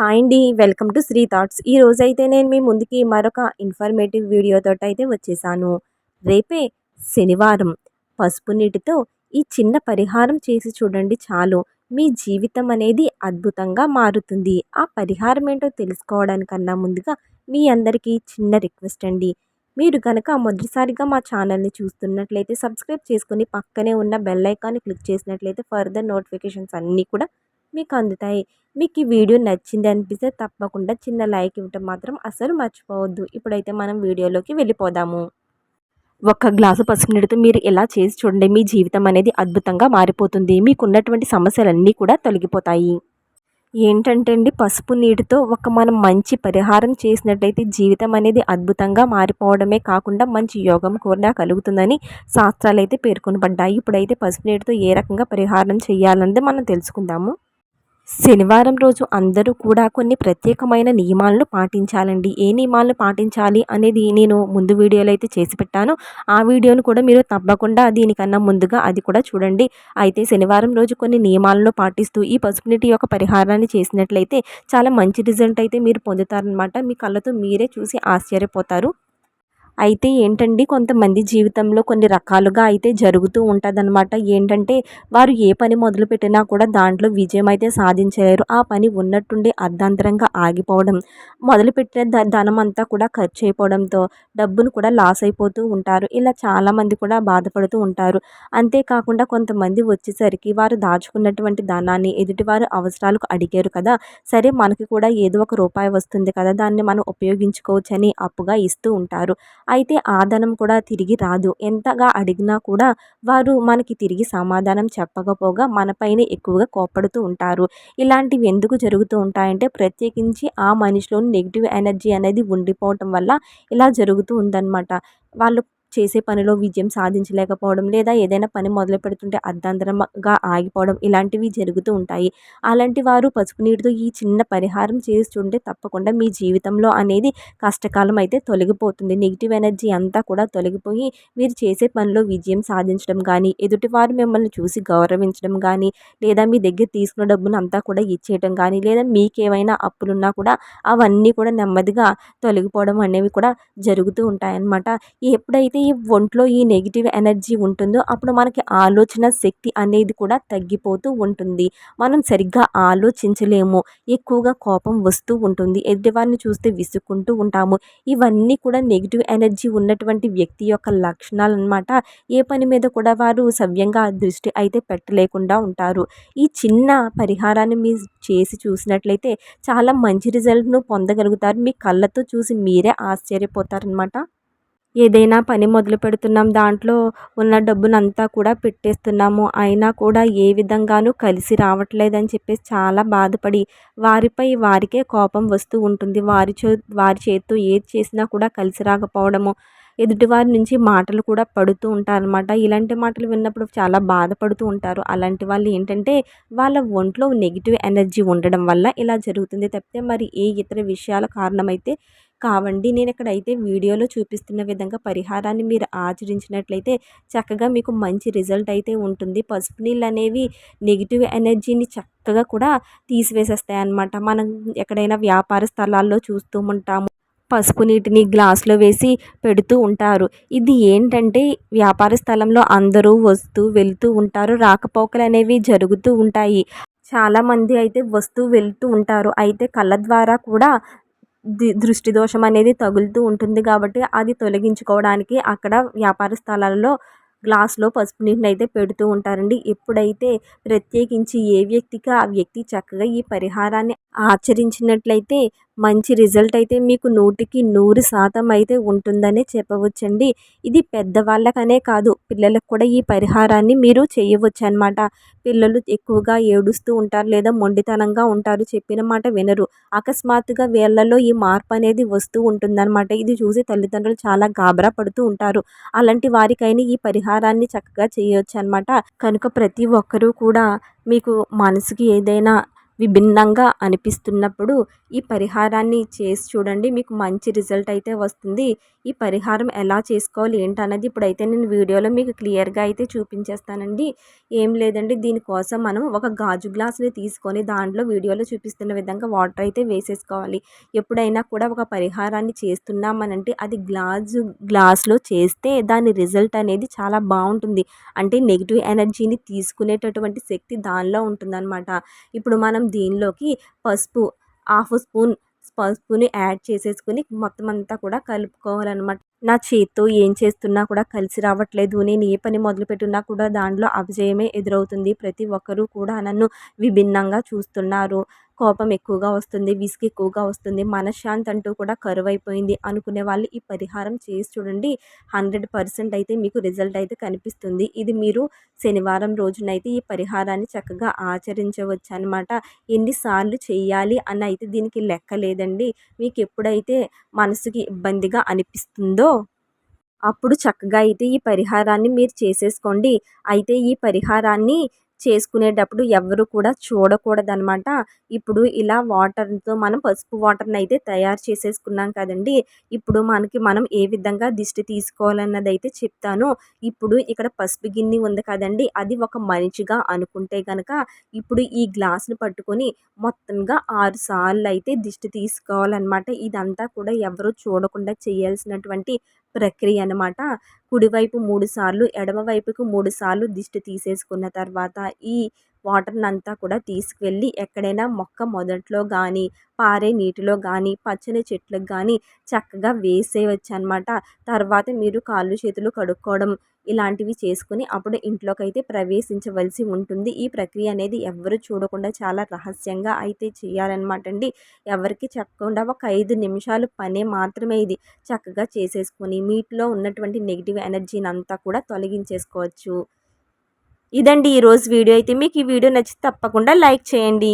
Hi అండి welcome to Shri thoughts. ఈ రోజైతే నేను మీ ముందుకి మరొక ఇన్ఫర్మేటివ్ వీడియోతో అయితే వచ్చేసాను. రేపే శనివారం. పసుపు నీటితో ఈ చిన్న పరిహారం చేసి చూడండి చాలు. మీ జీవితం అనేది అద్భుతంగా మారుతుంది. ఆ పరిహారం ఏంటో తెలుసుకోవడానికన్నా ముందుగా మీ అందరికీ చిన్న రిక్వెస్ట్ అండి. మీరు కనుక మొదటిసారిగా మా ఛానల్ని చూస్తున్నట్లయితే సబ్స్క్రైబ్ చేసుకుని పక్కనే ఉన్న బెల్ ఐకాన్ని క్లిక్ చేసినట్లయితే ఫర్దర్ నోటిఫికేషన్స్ అన్నీ కూడా మీకు అందుతాయి మీకు ఈ వీడియో నచ్చింది అనిపిస్తే తప్పకుండా చిన్న లైక్ ఇవ్వటం మాత్రం అసలు మర్చిపోవద్దు. ఇప్పుడైతే మనం వీడియోలోకి వెళ్ళిపోదాము. ఒక్క గ్లాసు పసుపు నీటితో మీరు ఎలా చేసి చూడండి. మీ జీవితం అనేది అద్భుతంగా మారిపోతుంది. మీకున్నటువంటి సమస్యలన్నీ కూడా తొలగిపోతాయి. ఏంటంటే అండి పసుపు నీటితో ఒక మనం మంచి పరిహారం చేసినట్టయితే జీవితం అనేది అద్భుతంగా మారిపోవడమే కాకుండా మంచి యోగం కూడా కలుగుతుందని శాస్త్రాలు అయితే పేర్కొనబడ్డాయి. ఇప్పుడైతే పసుపు నీటితో ఏ రకంగా పరిహారం చేయాలన్నది మనం తెలుసుకుందాము. శనివారం రోజు అందరూ కూడా కొన్ని ప్రత్యేకమైన నియమాలను పాటించాలండి. ఏ నియమాలను పాటించాలి అనేది నేను ముందు వీడియోలో అయితే చేసి పెట్టాను. ఆ వీడియోను కూడా మీరు తప్పకుండా దీనికన్నా ముందుగా అది కూడా చూడండి. అయితే శనివారం రోజు కొన్ని నియమాలను పాటిస్తూ ఈ పసుపు నీటి యొక్క పరిహారాన్ని చేసినట్లయితే చాలా మంచి రిజల్ట్ అయితే మీరు పొందుతారనమాట మీ కళ్ళతో మీరే చూసి ఆశ్చర్యపోతారు. అయితే ఏంటండి కొంతమంది జీవితంలో కొన్ని రకాలుగా అయితే జరుగుతూ ఉంటుందన్నమాట. ఏంటంటే వారు ఏ పని మొదలుపెట్టినా కూడా దాంట్లో విజయం అయితే సాధించలేరు. ఆ పని ఉన్నట్టుండి అర్ధాంతరంగా ఆగిపోవడం మొదలుపెట్టిన ధనం అంతా కూడా ఖర్చు అయిపోవడంతో డబ్బును కూడా లాస్ అయిపోతూ ఉంటారు. ఇలా చాలామంది కూడా బాధపడుతూ ఉంటారు. అంతేకాకుండా కొంతమంది వచ్చేసరికి వారు దాచుకున్నటువంటి ధనాన్ని ఎదుటివారు అవసరాలకు అడిగారు కదా సరే మనకి కూడా ఏదో ఒక రూపాయి వస్తుంది కదా దాన్ని మనం ఉపయోగించుకోవచ్చని అప్పుగా ఇస్తూ ఉంటారు. అయితే ఆ ధనం కూడా తిరిగి రాదు. ఎంతగా అడిగినా కూడా వారు మనకి తిరిగి సమాధానం చెప్పకపోగా మనపైనే ఎక్కువగా కోప్పడుతూ ఉంటారు. ఇలాంటివి ఎందుకు జరుగుతూ ఉంటాయంటే ప్రత్యేకించి ఆ మనిషిలోని నెగిటివ్ ఎనర్జీ అనేది ఉండిపోవటం వల్ల ఇలా జరుగుతూ ఉందన్నమాట. వాళ్ళు చేసే పనిలో విజయం సాధించలేకపోవడం లేదా ఏదైనా పని మొదలు పెడుతుంటే అర్ధాంతరంగా ఆగిపోవడం ఇలాంటివి జరుగుతూ ఉంటాయి. అలాంటి వారు పసుపు నీటితో ఈ చిన్న పరిహారం చేస్తుంటే తప్పకుండా మీ జీవితంలో అనేది కష్టకాలం అయితే తొలగిపోతుంది. నెగిటివ్ ఎనర్జీ అంతా కూడా తొలగిపోయి మీరు చేసే పనిలో విజయం సాధించడం కానీ ఎదుటివారు మిమ్మల్ని చూసి గౌరవించడం కానీ లేదా మీ దగ్గర తీసుకున్న డబ్బును అంతా కూడా ఇచ్చేయడం కానీ లేదా మీకేమైనా అప్పులున్నా కూడా అవన్నీ కూడా నెమ్మదిగా తొలగిపోవడం అనేవి కూడా జరుగుతూ ఉంటాయన్నమాట. ఎప్పుడైతే ఈ ఒంట్లో ఈ నెగిటివ్ ఎనర్జీ ఉంటుందో అప్పుడు మనకి ఆలోచన శక్తి అనేది కూడా తగ్గిపోతూ ఉంటుంది. మనం సరిగ్గా ఆలోచించలేము. ఎక్కువగా కోపం వస్తూ ఉంటుంది. ఎదుటివారిని చూస్తే విసుక్కుంటూ ఉంటాము. ఇవన్నీ కూడా నెగిటివ్ ఎనర్జీ ఉన్నటువంటి వ్యక్తి యొక్క లక్షణాలు అనమాట ఏ పని మీద కూడా వారు సవ్యంగా దృష్టి అయితే పెట్టలేకుండా ఉంటారు. ఈ చిన్న పరిహారాన్ని మీరు చేసి చూసినట్లయితే చాలా మంచి రిజల్ట్ను పొందగలుగుతారు. మీ కళ్ళతో చూసి మీరే ఆశ్చర్యపోతారనమాట ఏదైనా పని మొదలు పెడుతున్నాం దాంట్లో ఉన్న డబ్బునంతా కూడా పెట్టేస్తున్నాము. అయినా కూడా ఏ విధంగానూ కలిసి రావట్లేదని చెప్పేసి చాలా బాధపడి వారిపై వారికే కోపం వస్తూ ఉంటుంది. వారి చే వారి చేతితో ఏది చేసినా కూడా కలిసి రాకపోవడము ఎదుటివారి నుంచి మాటలు కూడా పడుతూ ఉంటారనమాట ఇలాంటి మాటలు విన్నప్పుడు చాలా బాధపడుతూ ఉంటారు. అలాంటి వాళ్ళు ఏంటంటే వాళ్ళ ఒంట్లో నెగిటివ్ ఎనర్జీ ఉండడం వల్ల ఇలా జరుగుతుంది. తప్పితే మరి ఏ ఇతర విషయాల కారణమైతే కావండి. నేను ఇక్కడైతే వీడియోలో చూపిస్తున్న విధంగా పరిహారాన్ని మీరు ఆచరించినట్లయితే చక్కగా మీకు మంచి రిజల్ట్ అయితే ఉంటుంది. పసుపు నీళ్ళు అనేవి నెగిటివ్ ఎనర్జీని చక్కగా కూడా తీసివేసేస్తాయి అన్నమాట మనం ఎక్కడైనా వ్యాపార స్థలాల్లో చూస్తూ ఉంటాము. పసుపు నీటిని గ్లాసులో వేసి పెడుతూ ఉంటారు. ఇది ఏంటంటే వ్యాపార స్థలంలో అందరూ వస్తూ వెళ్తూ ఉంటారు. రాకపోకలు అనేవి జరుగుతూ ఉంటాయి. చాలామంది అయితే వస్తూ వెళ్తూ ఉంటారు. అయితే కళ్ళ ద్వారా కూడా దృష్టి దోషం అనేది తగులుతూ ఉంటుంది కాబట్టి అది తొలగించుకోవడానికి అక్కడ వ్యాపార స్థలాల్లో గ్లాస్లో పసుపు నీటిని అయితే పెడుతూ ఉంటారండి. ఎప్పుడైతే ప్రత్యేకించి ఏ వ్యక్తికి ఆ వ్యక్తి చక్కగా ఈ పరిహారాన్ని ఆచరించినట్లయితే మంచి రిజల్ట్ అయితే మీకు నూటికి నూరు శాతం అయితే ఉంటుందనే చెప్పవచ్చండి. ఇది పెద్దవాళ్ళకనే కాదు పిల్లలకు కూడా ఈ పరిహారాన్ని మీరు చేయవచ్చు అనమాట పిల్లలు ఎక్కువగా ఏడుస్తూ ఉంటారు లేదా మొండితనంగా ఉంటారు చెప్పిన మాట వినరు. అకస్మాత్తుగా వీళ్ళలో ఈ మార్పు అనేది వస్తూ ఉంటుందన్నమాట. ఇది చూసి తల్లిదండ్రులు చాలా గాబరా పడుతూ ఉంటారు. అలాంటి వారికైనా ఈ పరిహారాన్ని చక్కగా చేయవచ్చు అనమాట కనుక ప్రతి ఒక్కరూ కూడా మీకు మనసుకి ఏదైనా విభిన్నంగా అనిపిస్తున్నప్పుడు ఈ పరిహారాన్ని చేసి చూడండి. మీకు మంచి రిజల్ట్ అయితే వస్తుంది. ఈ పరిహారం ఎలా చేసుకోవాలి ఏంటన్నది ఇప్పుడైతే నేను వీడియోలో మీకు క్లియర్గా అయితే చూపించేస్తానండి. ఏం లేదండి. దీనికోసం మనం ఒక గాజు గ్లాసుని తీసుకొని దాంట్లో వీడియోలో చూపిస్తున్న విధంగా వాటర్ అయితే వేసేసుకోవాలి. ఎప్పుడైనా కూడా ఒక పరిహారాన్ని చేస్తున్నామనంటే అది గ్లాజు గ్లాస్లో చేస్తే దాని రిజల్ట్ అనేది చాలా బాగుంటుంది. అంటే నెగిటివ్ ఎనర్జీని తీసుకునేటటువంటి శక్తి దానిలో ఉంటుందన్నమాట. ఇప్పుడు మనం దీనిలోకి పసుపు హాఫ్ స్పూన్ పసుపుని యాడ్ చేసేసుకుని మొత్తం అంతా కూడా కలుపుకోవాలన్నమాట. నా చేత్తో ఏం చేస్తున్నా కూడా కలిసి రావట్లేదు. నేను ఏ పని మొదలుపెట్టున్నా కూడా దాంట్లో అపజయమే ఎదురవుతుంది. ప్రతి ఒక్కరూ కూడా నన్ను విభిన్నంగా చూస్తున్నారు. కోపం ఎక్కువగా వస్తుంది విసుగు ఎక్కువగా వస్తుంది మనశ్శాంతి అంటూ కూడా కరువైపోయింది అనుకునే వాళ్ళు ఈ పరిహారం చేసి చూడండి. హండ్రెడ్ పర్సెంట్ అయితే మీకు రిజల్ట్ అయితే కనిపిస్తుంది. ఇది మీరు శనివారం రోజునైతే ఈ పరిహారాన్ని చక్కగా ఆచరించవచ్చు అనమాట ఎన్నిసార్లు చేయాలి అని అయితే దీనికి లెక్క లేదండి. మీకు ఎప్పుడైతే మనసుకి ఇబ్బందిగా అనిపిస్తుందో అప్పుడు చక్కగా అయితే ఈ పరిహారాన్ని మీరు చేసేసుకోండి. అయితే ఈ పరిహారాన్ని చేసుకునేటప్పుడు ఎవరు కూడా చూడకూడదనమాట ఇప్పుడు ఇలా వాటర్తో మనం పసుపు వాటర్ని అయితే తయారు చేసేసుకున్నాం కదండి. ఇప్పుడు మనకి మనం ఏ విధంగా దిష్టి తీసుకోవాలన్నది అయితే చెప్తాను. ఇప్పుడు ఇక్కడ పసుపు గిన్నె ఉంది కదండి. అది ఒక మనిషిగా అనుకుంటే కనుక ఇప్పుడు ఈ గ్లాస్ని పట్టుకొని మొత్తంగా ఆరు సార్లు అయితే దిష్టి తీసుకోవాలన్నమాట. ఇదంతా కూడా ఎవరు చూడకుండా చేయాల్సినటువంటి ప్రక్రియ అనమాట కుడివైపు మూడు సార్లు ఎడమవైపుకు మూడు సార్లు దిష్టి తీసేసుకున్న తర్వాత ఈ వాటర్ని అంతా కూడా తీసుకువెళ్ళి ఎక్కడైనా మొక్క మొదట్లో కానీ పారే నీటిలో కానీ పచ్చని చెట్లకు కానీ చక్కగా వేసేయచ్చు అనమాట తర్వాత మీరు కాళ్ళు చేతులు కడుక్కోవడం ఇలాంటివి చేసుకుని అప్పుడు ఇంట్లోకి అయితే ప్రవేశించవలసి ఉంటుంది. ఈ ప్రక్రియ అనేది ఎవరు చూడకుండా చాలా రహస్యంగా అయితే చేయాలన్నమాట అండి. ఎవరికి చెప్పకుండా ఒక ఐదు నిమిషాలు పనే మాత్రమే ఇది. చక్కగా చేసేసుకొని మీట్లో ఉన్నటువంటి నెగిటివ్ ఎనర్జీని అంతా కూడా తొలగించేసుకోవచ్చు. ఇదండి ఈరోజు వీడియో. అయితే మీకు ఈ వీడియో నచ్చితే తప్పకుండా లైక్ చేయండి.